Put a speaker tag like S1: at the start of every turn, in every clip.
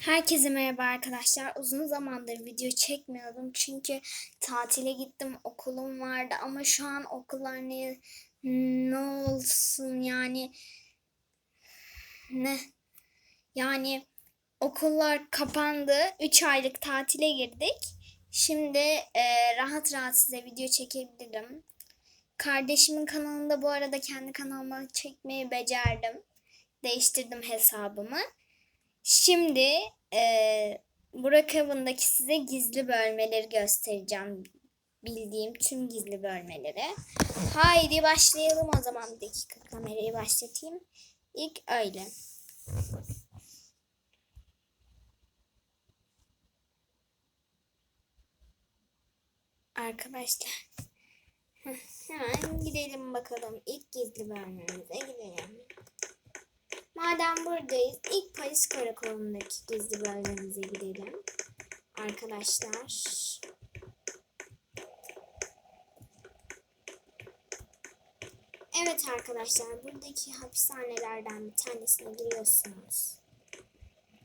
S1: Herkese merhaba arkadaşlar. Uzun zamandır video çekmiyordum çünkü tatile gittim, okulum vardı ama şu an okullar ne ne olsun yani ne yani okullar kapandı. 3 aylık tatile girdik. Şimdi e, rahat rahat size video çekebilirim. Kardeşimin kanalında bu arada kendi kanalıma çekmeyi becerdim. Değiştirdim hesabımı. Şimdi eee Burak Avı'ndaki size gizli bölmeleri göstereceğim. Bildiğim tüm gizli bölmeleri. Haydi başlayalım o zaman. Bir dakika kamerayı başlatayım. İlk öyle. Arkadaşlar. Hemen gidelim bakalım. İlk gizli bölmemize gidelim. Madem buradayız, ilk polis karakolundaki gizli bölmemize gidelim. Arkadaşlar. Evet arkadaşlar, buradaki hapishanelerden bir tanesine giriyorsunuz.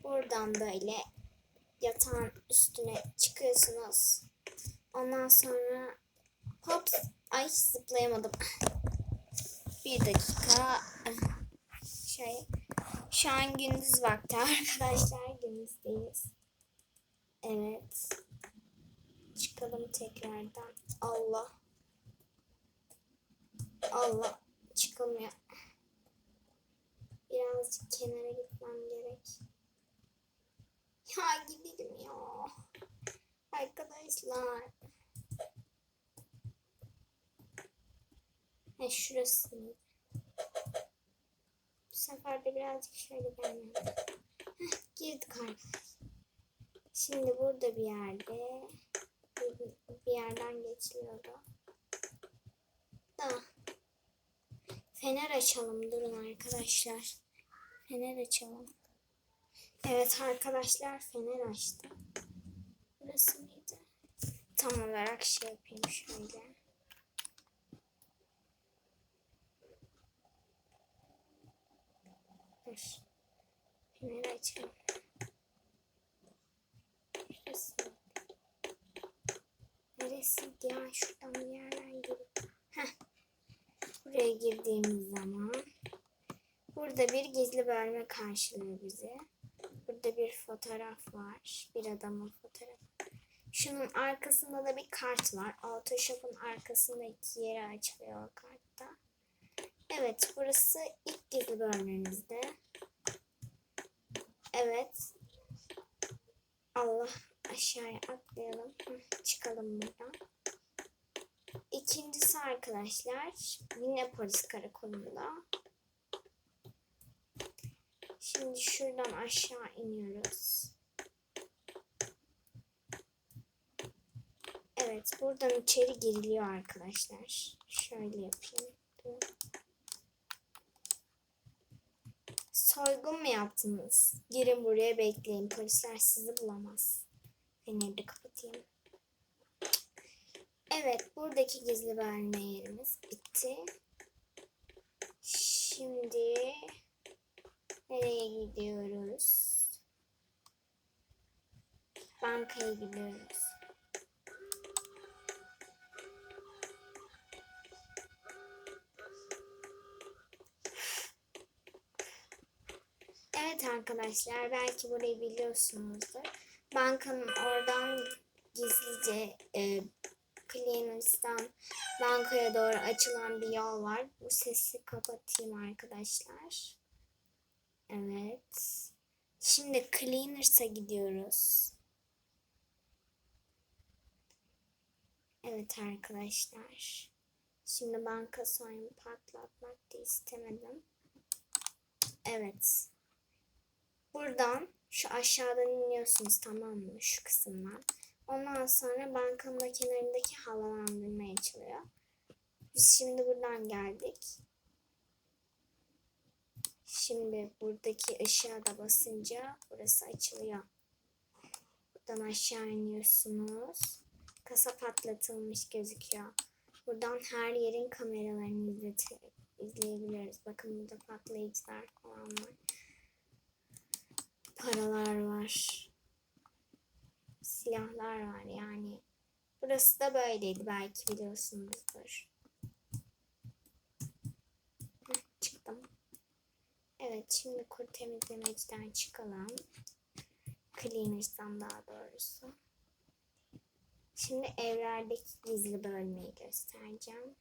S1: Buradan böyle yatağın üstüne çıkıyorsunuz. Ondan sonra hop, ay zıplayamadım. Bir dakika şey. Şu an gündüz vakti arkadaşlar. Gündüzdeyiz. Evet. Çıkalım tekrardan. Allah. Allah. Çıkılmıyor. Birazcık kenara gitmem gerek. Ya gidelim ya. Arkadaşlar. He şurası. Bu sefer de birazcık şöyle gelmem. Heh, girdik arkadaşlar. Şimdi burada bir yerde bir yerden geçiliyordu. Da. Fener açalım durun arkadaşlar. Fener açalım. Evet arkadaşlar fener açtım. Burası mıydı? Tam olarak şey yapayım şöyle. Dur. Feneri açalım. Şurası. Neresiydi ya? Şuradan bir yerden girip. Heh. Buraya girdiğimiz zaman burada bir gizli bölme karşılıyor bizi. Burada bir fotoğraf var. Bir adamın fotoğrafı. Şunun arkasında da bir kart var. Autoshop'un arkasında iki yere açılıyor o kartta. Evet, burası ilk gizli bölmemizde. Evet. Allah aşağıya atlayalım. Çıkalım buradan. İkincisi arkadaşlar yine polis karakolunda. Şimdi şuradan aşağı iniyoruz. Evet buradan içeri giriliyor arkadaşlar. Şöyle yapayım. Dur. Soygun mu yaptınız? Girin buraya bekleyin. Polisler sizi bulamaz. Feneri de kapatayım. Evet, buradaki gizli bölme yerimiz bitti. Şimdi nereye gidiyoruz? Bankaya gidiyoruz. Arkadaşlar belki burayı biliyorsunuzdur. Bankanın oradan gizlice e, Cleaners'tan bankaya doğru açılan bir yol var. Bu sesi kapatayım arkadaşlar. Evet. Şimdi Cleaners'a gidiyoruz. Evet arkadaşlar. Şimdi banka soyunu patlatmak da istemedim. Evet. Buradan şu aşağıdan iniyorsunuz tamam mı? Şu kısımdan. Ondan sonra bankanın da kenarındaki havalandırma açılıyor. Biz şimdi buradan geldik. Şimdi buradaki ışığa da basınca burası açılıyor. Buradan aşağı iniyorsunuz. Kasa patlatılmış gözüküyor. Buradan her yerin kameralarını izlete, izleyebiliyoruz. Bakın burada patlayıcılar falan var paralar var. Silahlar var yani. Burası da böyleydi belki biliyorsunuzdur. Çıktım. Evet şimdi kurt temizlemeciden çıkalım. Cleaners'dan daha doğrusu. Şimdi evlerdeki gizli bölmeyi göstereceğim.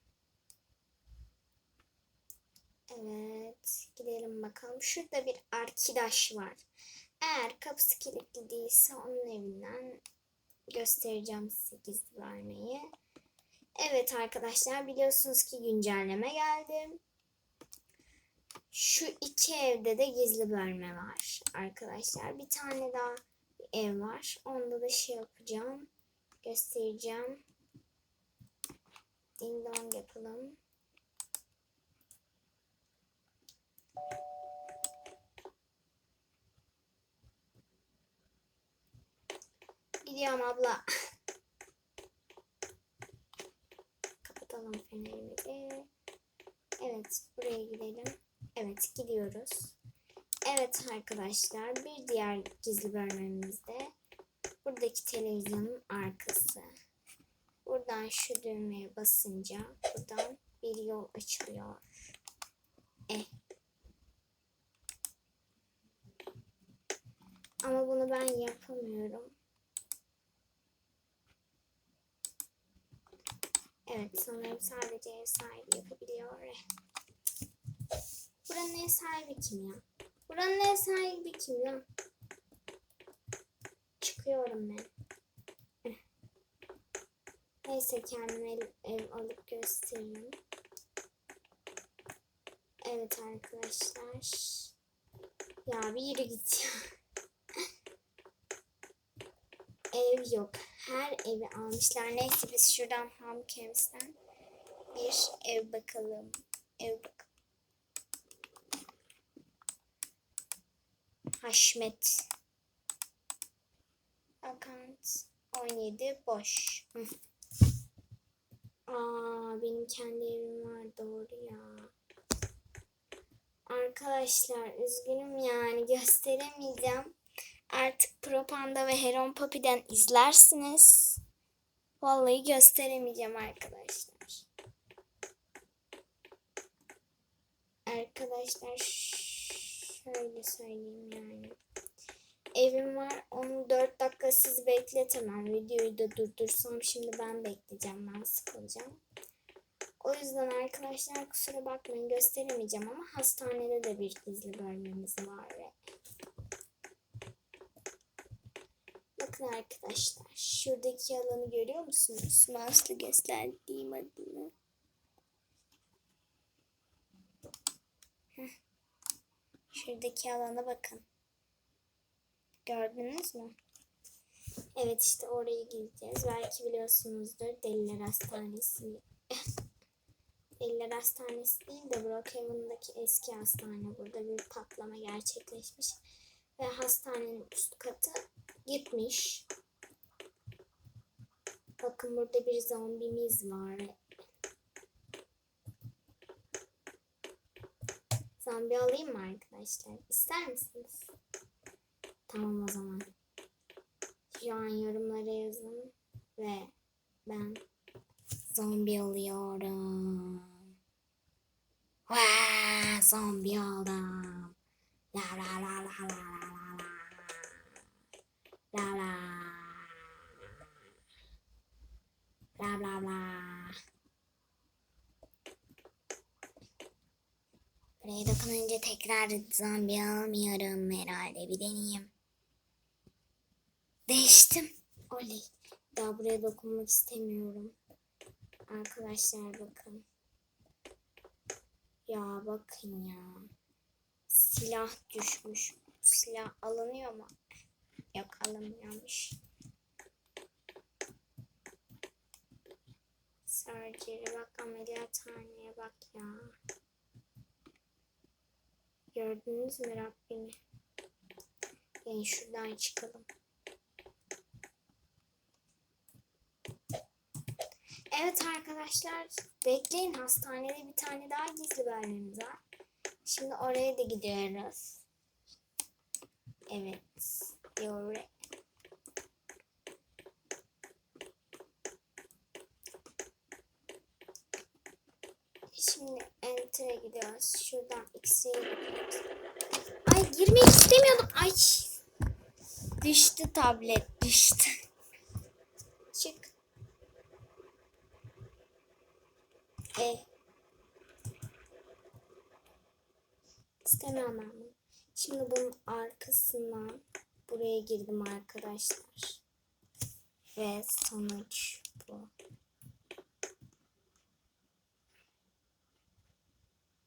S1: Evet, gidelim bakalım. Şurada bir arkadaş var. Eğer kapısı kilitli değilse onun evinden göstereceğim size gizli bölmeyi. Evet arkadaşlar biliyorsunuz ki güncelleme geldi. Şu iki evde de gizli bölme var arkadaşlar. Bir tane daha ev var. Onda da şey yapacağım. Göstereceğim. Ding dong yapalım. Gidiyorum abla. Kapatalım fenerimizi. Evet buraya gidelim. Evet gidiyoruz. Evet arkadaşlar bir diğer gizli bölmemizde buradaki televizyonun arkası. Buradan şu düğmeye basınca buradan bir yol açılıyor. Eh. Ama bunu ben yapamıyorum. Evet sanırım sadece ev sahibi yapabiliyor. Buranın ev sahibi kim ya? Buranın ev sahibi kim ya? Çıkıyorum ben. Eh. Neyse kendime ev, alıp göstereyim. Evet arkadaşlar. Ya bir yürü git. Ev yok. Her evi almışlar. Neyse biz şuradan Hamkems'ten bir ev bakalım. Ev bakalım. Haşmet. Account 17 boş. Hı. Aa benim kendi evim var doğru ya. Arkadaşlar üzgünüm yani gösteremeyeceğim. Artık Propanda ve Heron Papi'den izlersiniz. Vallahi gösteremeyeceğim arkadaşlar. Arkadaşlar şöyle söyleyeyim yani. Evim var. Onu 4 dakika siz bekletemem. Videoyu da durdursam şimdi ben bekleyeceğim. Ben sıkılacağım. O yüzden arkadaşlar kusura bakmayın gösteremeyeceğim ama hastanede de bir gizli bölmemiz var. Bakın arkadaşlar şuradaki alanı görüyor musunuz? Mouse'la gösterdiğim adını. Şuradaki alana bakın. Gördünüz mü? Evet işte oraya gideceğiz. Belki biliyorsunuzdur Deliler Hastanesi. Deliler Hastanesi değil de Brookhaven'daki eski hastane. Burada bir patlama gerçekleşmiş. Ve hastanenin üst katı gitmiş. Bakın burada bir zombimiz var. Zombi alayım mı arkadaşlar? İster misiniz? Tamam o zaman. Şu an yorumlara yazın ve ben zombi alıyorum. Vaa, zombi aldım. La la la la la la la. La la. Bla bla bla. Buraya dokununca tekrar zombi almıyorum herhalde. Bir deneyeyim. Değiştim. Oley. Daha buraya dokunmak istemiyorum. Arkadaşlar bakın. Ya bakın ya. Silah düşmüş. Silah alınıyor mu? Yok alınmıyormuş. Surgery bak ameliyathaneye bak ya. Gördünüz mü Rabbimi? Yani şuradan çıkalım. Evet arkadaşlar bekleyin hastanede bir tane daha gizli bölmemiz var. Şimdi oraya da gidiyoruz. Evet. Diyoruz. biraz şuradan X'e gidiyoruz. Ay girmek istemiyordum. Ay. Düştü tablet düştü. Çık. E. İstemiyorum ben. Şimdi bunun arkasından buraya girdim arkadaşlar. Ve sonuç bu.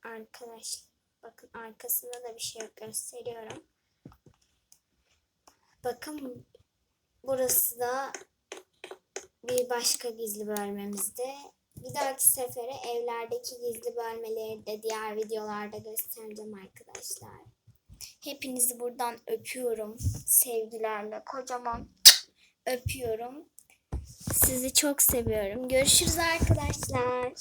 S1: Arkadaşlar bakın arkasında da bir şey gösteriyorum. Bakın burası da bir başka gizli bölmemizde. Bir dahaki sefere evlerdeki gizli bölmeleri de diğer videolarda göstereceğim arkadaşlar. Hepinizi buradan öpüyorum. Sevgilerle kocaman öpüyorum. Sizi çok seviyorum. Görüşürüz arkadaşlar.